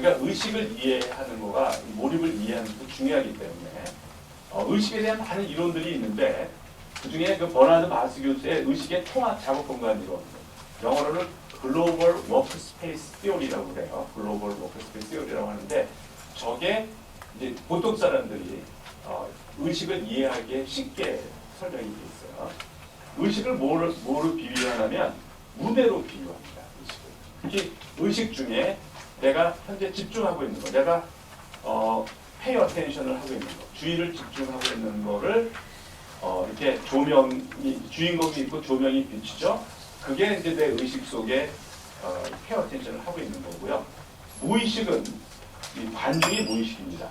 우리가 의식을 이해하는 거가 이 몰입을 이해하는 것도 중요하기 때문에 어, 의식에 대한 많은 이론들이 있는데 그 중에 그 버나드 바스 교수의 의식의 통합 작업 공간 이론 영어로는 글로벌 워크스페이스 티오리라고 그래요. 글로벌 워크스페이스 티오리라고 하는데 저게 이제 보통 사람들이 어, 의식을 이해하기에 쉽게 설명이 돼 있어요. 의식을 뭐로 비유하냐면 무대로 비유합니다. 의식을. 특히 의식 중에 내가 현재 집중하고 있는 거, 내가 어, pay attention을 하고 있는 거, 주의를 집중하고 있는 거를 어, 이렇게 조명이 주인공이 있고 조명이 비치죠. 그게 이제 내 의식 속에 어, pay attention을 하고 있는 거고요. 무의식은 이 관중이 무의식입니다.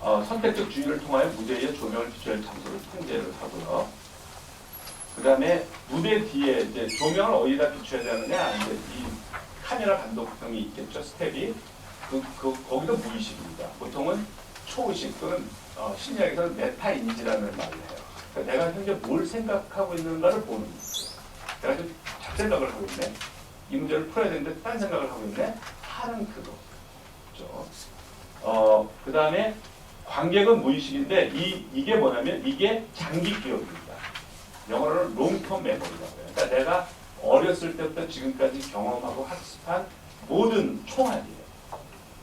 어, 선택적 주의를 통하여 무대에 조명을 비춰야 장소를 통제를 하고요. 그 다음에 무대 뒤에 이제 조명을 어디다 비춰야 되느냐 이제 이 카메라 감독형이 있겠죠 스텝이 그, 그 거기도 무의식입니다. 보통은 초의식 또는 어, 심리학에서는 메타 인지라는 말을 해요. 그러니까 내가 현재 뭘 생각하고 있는가를 보는 거죠. 내가 지금 잡생각을 하고 있네. 이 문제를 풀어야 되는데 딴 생각을 하고 있네. 하는 그거. 그죠? 어, 그 다음에 관객은 무의식인데 이, 이게 뭐냐면 이게 장기 기억입니다. 영어로는 롱텀 메모리라고 해요. 그러니까 내가 어렸을 때부터 지금까지 경험하고 학습한 모든 총알이에요.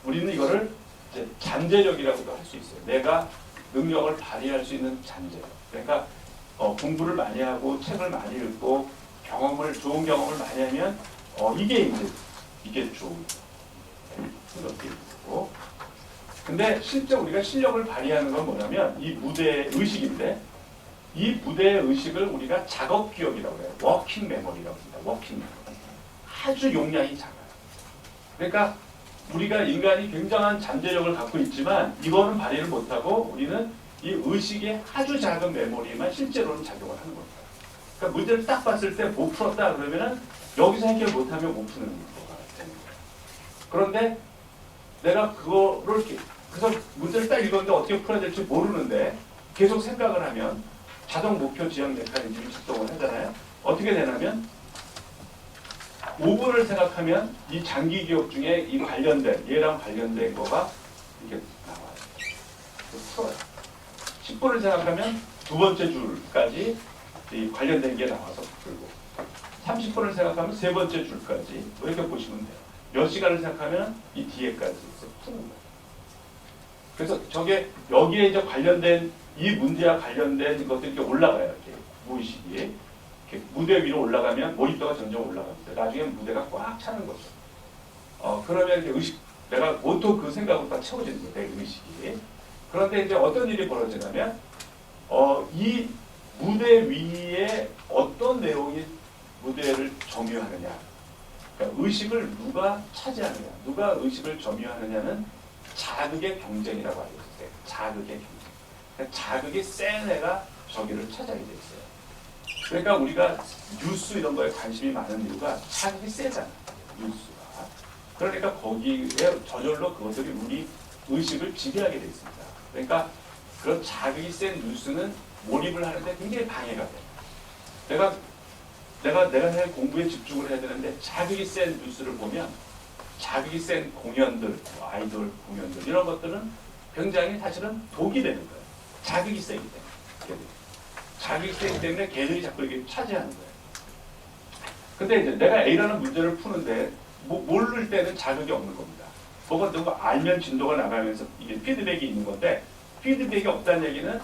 우리는 이거를 이제 잠재력이라고도 할 수 있어요. 내가 능력을 발휘할 수 있는 잠재력. 그러니까 어, 공부를 많이 하고 책을 많이 읽고 경험을 좋은 경험을 많이 하면 어, 이게 이제 이게 좋은 이렇게 있고 근데 실제 우리가 실력을 발휘하는 건 뭐냐면 이 무대 의식인데 이 무대의 의식을 우리가 작업 기억이라고 해요. 워킹 메모리라고 합니다. 워킹 메모리. 아주 용량이 작아요. 그러니까 우리가 인간이 굉장한 잠재력을 갖고 있지만 이거는 발휘를 못하고 우리는 이 의식의 아주 작은 메모리만 실제로는 작용을 하는 겁니다. 그러니까 문제를 딱 봤을 때 못 풀었다 그러면은 여기서 해결 못하면 못 푸는 거가 되는 거예요. 그런데 내가 그거를 그래서 문제를 딱 읽었는데 어떻게 풀어야 될지 모르는데 계속 생각을 하면 자동 목표 지향 메커니즘이 작동을 하잖아요. 어떻게 되냐면 5분을 생각하면 이 장기 기억 중에 이 관련된 얘랑 관련된 거가 이렇게 나와요. 풀어요. 10분을 생각하면 두 번째 줄까지 이 관련된 게 나와서 풀고 30분을 생각하면 세 번째 줄까지 뭐 이렇게 보시면 돼요. 몇 시간을 생각하면 이 뒤에까지 푸는 거예요. 그래서 저게 여기에 이제 관련된 이 문제와 관련된 것들이 이렇게 올라가요. 이렇게 무의식이 이렇게 무대 위로 올라가면 몰입도가 점점 올라갑니다. 나중에 무대가 꽉 차는 거죠. 어 그러면 이제 의식 내가 온통 그 생각으로 다 채워지는 거예요. 내 의식이. 그런데 이제 어떤 일이 벌어지냐면 어 이 무대 위에 어떤 내용이 무대를 점유하느냐. 그러니까 의식을 누가 차지하느냐, 누가 의식을 점유하느냐는 자극의 경쟁이라고 알고 있어요. 자극의 경쟁. 자극이 센 애가 저기를 차지하게 돼 있어요. 그러니까 우리가 뉴스 이런 거에 관심이 많은 이유가 자극이 세잖아. 뉴스가. 그러니까 거기에 저절로 그것들이 우리 의식을 지배하게 돼 있습니다. 그러니까 그런 자극이 센 뉴스는 몰입을 하는데 굉장히 방해가 돼. 내가 내가 내가 할 공부에 집중을 해야 되는데 자극이 센 뉴스를 보면 자극이 센 공연들, 뭐 아이돌 공연들 이런 것들은 굉장히 사실은 독이 되는 거예요. 자극이 세기 때문에. 자극이 세기 때문에 걔들이 자꾸 이렇게 차지하는 거예요. 근데 이제 내가 A라는 문제를 푸는데 뭐, 모를 때는 자극이 없는 겁니다. 뭐가 누구 알면 진도가 나가면서 이게 피드백이 있는 건데 피드백이 없다는 얘기는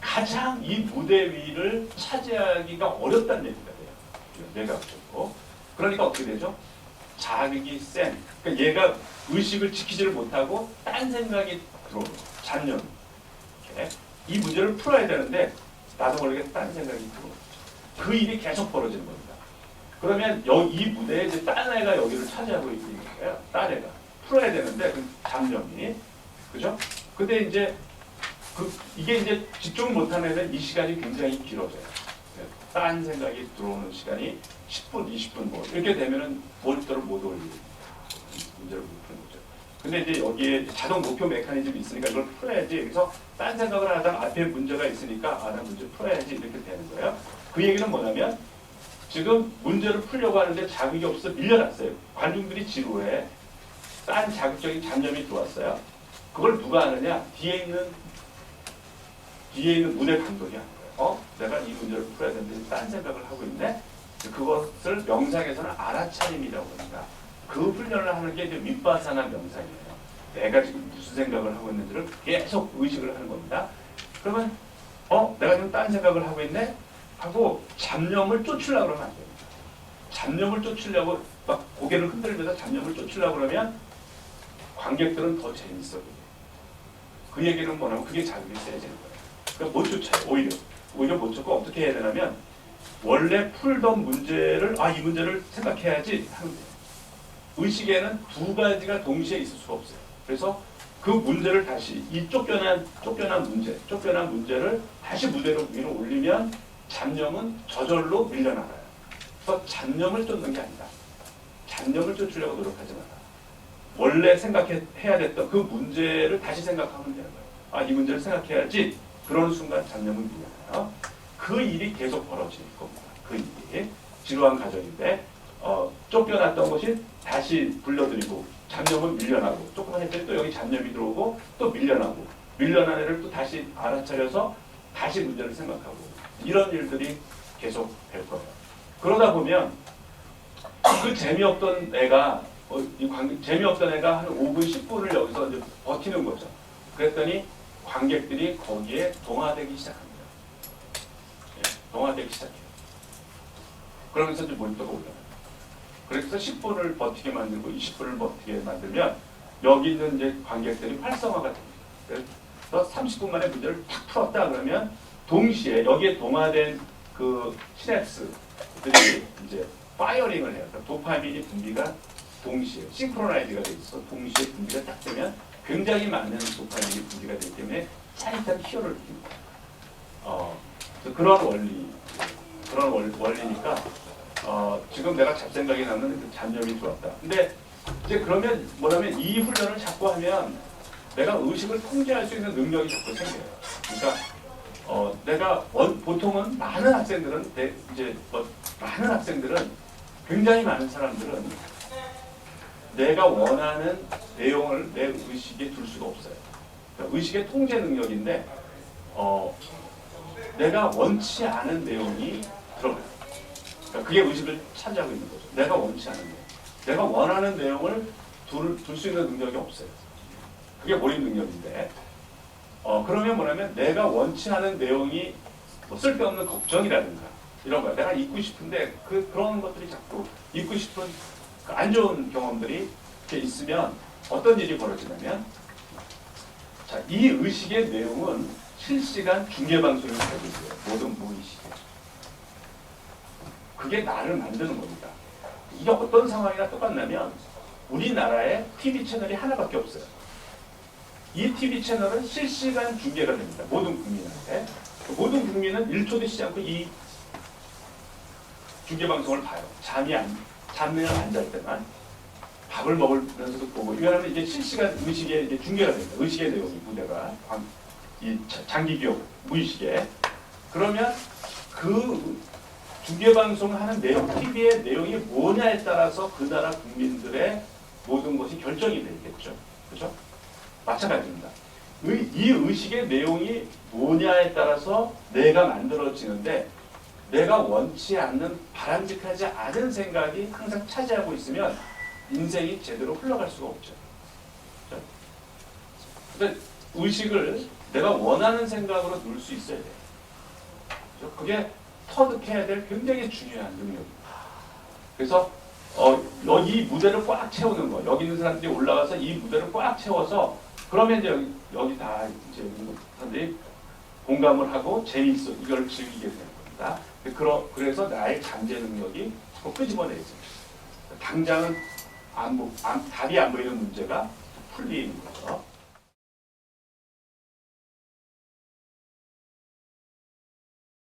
가장 이 무대 위를 차지하기가 어렵다는 얘기가 돼요. 뇌과학적으로. 그러니까 어떻게 되죠? 자극이 센. 그러니까 얘가 의식을 지키지를 못하고 딴 생각이 들어오는. 잔념. 이렇게. 이 문제를 풀어야 되는데 나도 모르게 딴 생각이 거죠. 그 일이 계속 벌어지는 겁니다. 그러면 여, 이 무대에 이제 딴 애가 여기를 차지하고 있는 거예요. 딴 애가. 풀어야 되는데 그 잡념이. 그죠? 근데 이제 그 이게 이제 집중 못하는 애는 이 시간이 굉장히 길어져요. 네, 딴 생각이 들어오는 시간이 10분, 20분 뭐 이렇게 되면은 모니터를 못 올리고 문제를 못. 근데 이제 여기에 자동 목표 메커니즘이 있으니까 이걸 풀어야지. 그래서 딴 생각을 하다가 앞에 문제가 있으니까 아, 나 문제 풀어야지 이렇게 되는 거예요. 그 얘기는 뭐냐면 지금 문제를 풀려고 하는데 자극이 없어 밀려났어요. 관중들이 지루해. 딴 자극적인 잡념이 들어왔어요. 그걸 누가 하느냐? 뒤에 있는 뒤에 있는 무대 감독이 하는 거예요. 어? 내가 이 문제를 풀어야 되는데 딴 생각을 하고 있네. 그것을 명상에서는 알아차림이라고 합니다. 그 훈련을 하는 게 이제 윗바사나 명상이에요. 내가 지금 무슨 생각을 하고 있는지를 계속 의식을 하는 겁니다. 그러면 어? 내가 지금 딴 생각을 하고 있네? 하고 잡념을 쫓으려고 그러면 안 됩니다. 잡념을 쫓으려고 막 고개를 흔들면서 잡념을 쫓으려고 그러면 관객들은 더 재밌어. 그 얘기는 뭐냐면 그게 자극이 세지는 거예요. 그러니까 못 쫓아요. 오히려. 오히려 못 쫓고 어떻게 해야 되냐면 원래 풀던 문제를 아 이 문제를 생각해야지 하는 거예요. 의식에는 두 가지가 동시에 있을 수가 없어요. 그래서 그 문제를 다시 이 쫓겨난 쫓겨난 문제, 쫓겨난 문제를 다시 무대로 위로 올리면 잡념은 저절로 밀려나가요. 그래서 잡념을 쫓는 게 아니다. 잡념을 쫓으려고 노력하지 마라. 원래 생각해야 됐던 그 문제를 다시 생각하면 되는 거예요. 아, 이 문제를 생각해야지. 그런 순간 잡념은 밀려나요. 그 일이 계속 벌어질 겁니다. 그 일이. 지루한 과정인데, 어, 쫓겨났던 것이 다시 불러들이고, 잡념은 밀려나고, 조금만 했더니 또 여기 잡념이 들어오고, 또 밀려나고, 밀려난 애를 또 다시 알아차려서 다시 문제를 생각하고, 이런 일들이 계속 될 거예요. 그러다 보면, 그 재미없던 애가 어, 이 관, 재미없던 애가 한 5분, 10분을 여기서 이제 버티는 거죠. 그랬더니 관객들이 거기에 동화되기 시작합니다. 예, 동화되기 시작해요. 그러면서 이제 몰입도가 올라가요. 그래서 10분을 버티게 만들고 20분을 버티게 만들면 여기 있는 이제 관객들이 활성화가 됩니다. 그래서 30분 만에 문제를 탁 풀었다 그러면 동시에 여기에 동화된 그 시냅스들이 이제 파이어링을 해요. 그러니까 도파민이 분비가 동시에 싱크로나이즈가 돼 있어 동시에 분비가 딱 되면 굉장히 많은 도파민이 분비가 되기 때문에 짜릿한 희열을 느낍니다. 어, 그런 원리 그런 원, 원리니까 어, 지금 내가 잡생각이 나는 그 잡념이 들어왔다. 근데 이제 그러면 뭐냐면 이 훈련을 자꾸 하면 내가 의식을 통제할 수 있는 능력이 자꾸 생겨요. 그러니까 어, 내가 원, 보통은 많은 학생들은 내, 이제 뭐, 많은 학생들은 굉장히 많은 사람들은 내가 원하는 내용을 내 의식에 둘 수가 없어요. 그러니까 의식의 통제 능력인데 어, 내가 원치 않은 내용이 들어가요. 그러니까 그게 의식을 차지하고 있는 거죠. 내가 원치 않은 내용. 내가 원하는 내용을 둘 수 있는 능력이 없어요. 그게 몰입 능력인데 어, 그러면 뭐냐면 내가 원치 않은 내용이 뭐 쓸데없는 걱정이라든가 이런 거야. 내가 잊고 싶은데 그, 그런 것들이 자꾸 잊고 싶은 그 안 좋은 경험들이 이렇게 있으면 어떤 일이 벌어지냐면 자, 이 의식의 내용은 실시간 중계 방송을 되고 있어요. 모든 무의식에. 그게 나를 만드는 겁니다. 이게 어떤 상황이나 똑같냐면 우리나라에 TV 채널이 하나밖에 없어요. 이 TV 채널은 실시간 중계가 됩니다. 모든 국민한테. 모든 국민은 1초도 쉬지 않고 이 중계 방송을 봐요. 잠이 안, 잠을 안 잘 때만 밥을 먹으면서도 보고. 왜냐하면 이게 실시간 의식의 이제 중계가 됩니다. 의식의 내용이 무대가 광- 이 자- 장기 기억 무의식에. 그러면 그 중계 방송하는 내용, TV의 내용이 뭐냐에 따라서 그 나라 국민들의 모든 것이 결정이 되겠죠. 그렇죠? 마찬가지입니다. 의, 이 의식의 내용이 뭐냐에 따라서 내가 만들어지는데 내가 원치 않는 바람직하지 않은 생각이 항상 차지하고 있으면 인생이 제대로 흘러갈 수가 없죠. 그렇죠? 근데 의식을 내가 원하는 생각으로 놓을 수 있어야 돼요. 그렇죠? 그게 터득해야 될 굉장히 중요한 능력입니다. 그래서 어, 여기 무대를 꽉 채우는 거, 여기 있는 사람들이 올라가서 이 무대를 꽉 채워서 그러면 이제 여기, 여기 다 이제 사람들이 공감을 하고 재미있어 이걸 즐기게 되는 겁니다. 그러, 그래서 나의 잠재 능력이 자꾸 끄집어내죠. 당장은 안, 보- 안- 답이 안 보이는 문제가 풀리는 거죠.